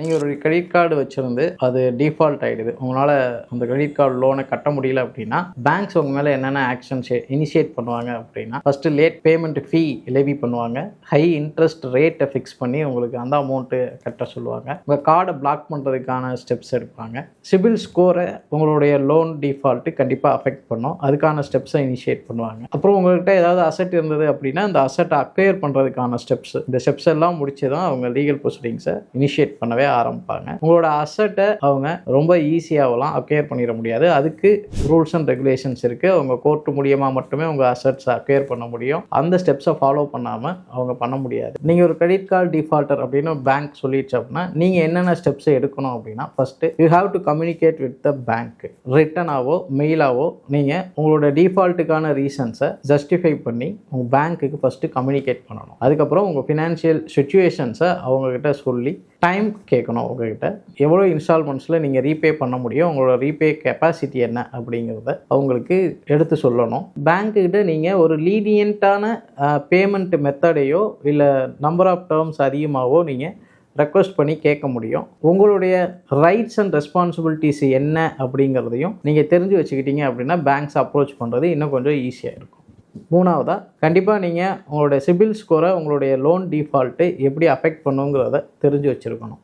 நீங்கள் ஒரு credit card வச்சுருந்து அது டிஃபால்ட் ஆகிடுது உங்களால் அந்த கிரெடிட் கார்டு லோனை கட்ட முடியல அப்படின்னா பேங்க்ஸ் உங்கள் மேலே என்னென்ன ஆக்ஷன்ஸ் இனிஷியேட் பண்ணுவாங்க அப்படின்னா first late payment fee levy பண்ணுவாங்க. ஹை இன்ட்ரெஸ்ட் ரேட்டை ஃபிக்ஸ் பண்ணி உங்களுக்கு அந்த அமௌண்ட்டு கட்ட சொல்லுவாங்க. உங்கள் கார்டை பிளாக் பண்ணுறதுக்கான ஸ்டெப்ஸ் எடுப்பாங்க. சிபில் ஸ்கோரை உங்களுடைய லோன் டிஃபால்ட்டு கண்டிப்பாக அஃபெக்ட் பண்ணும். அதுக்கான ஸ்டெப்ஸை இனிஷியேட் பண்ணுவாங்க. அப்புறம் உங்கள்கிட்ட ஏதாவது அசெட் இருந்தது அப்படின்னா அந்த அசெட்டை அக்வயர் பண்ணுறதுக்கான ஸ்டெப்ஸ் இந்த ஸ்டெப்ஸ் எல்லாம் முடிச்சு தான் அவங்க லீகல் ப்ரொசீடிங்ஸை இனிஷியேட் பண்ணவே ஆரம்பிப்பாங்க. உங்களோட அசட்டை அவங்க ரொம்ப ஈஸியாகலாம் அக்வேர் பண்ணிட முடியாது. அதுக்கு ரூல்ஸ் அண்ட் ரெகுலேஷன்ஸ் இருக்குது அவங்க கோர்ட்டு மூலியமாக மட்டுமே உங்கள் அசட்ஸை அக்வேர் பண்ண முடியும். அந்த ஸ்டெப்ஸை ஃபாலோ பண்ணாமல் அவங்க பண்ண முடியாது. நீங்கள் ஒரு கிரெடிட் கார்டு டிஃபால்ட்டர் அப்படின்னு பேங்க் சொல்லிடுச்சு அப்படின்னா நீங்கள் என்னென்ன ஸ்டெப்ஸ் எடுக்கணும் அப்படின்னா first you have to communicate with the bank ரிட்டனாவோ மெயிலாவோ நீங்கள் உங்களோட டிஃபால்ட்டுக்கான ரீசன்ஸை ஜஸ்டிஃபை பண்ணி உங்கள் பேங்க்குக்கு ஃபஸ்ட்டு கம்யூனிகேட் பண்ணணும். அதுக்கப்புறம் உங்கள் ஃபினான்ஷியல் சுச்சுவேஷன்ஸை அவங்கக்கிட்ட சொல்லி டைம் கேட்கணும் உங்ககிட்ட. எவ்வளோ இன்ஸ்டால்மெண்ட்ஸில் நீங்கள் ரீபே பண்ண முடியும் உங்களோட ரீபே கெப்பாசிட்டி என்ன அப்படிங்கிறத அவங்களுக்கு எடுத்து சொல்லணும். பேங்க்குக்கிட்ட நீங்கள் ஒரு லீனியண்ட்டான பேமெண்ட் மெத்தடையோ இல்லை நம்பர் ஆஃப் டேர்ம்ஸ் அதிகமாகவோ நீங்கள் ரெக்வஸ்ட் பண்ணி கேட்க முடியும். உங்களுடைய ரைட்ஸ் அண்ட் ரெஸ்பான்சிபிலிட்டிஸ் என்ன அப்படிங்கிறதையும் நீங்கள் தெரிஞ்சு வச்சுக்கிட்டீங்க அப்படின்னா பேங்க்ஸ் அப்ரோச் பண்ணுறது இன்னும் கொஞ்சம் ஈஸியாக இருக்கும். மூணாவதாக கண்டிப்பாக நீங்கள் உங்களுடைய சிபில் ஸ்கோரை உங்களுடைய லோன் டிஃபால்ட்டு எப்படி அஃபெக்ட் பண்ணுங்கிறத தெரிஞ்சு வச்சுருக்கணும்.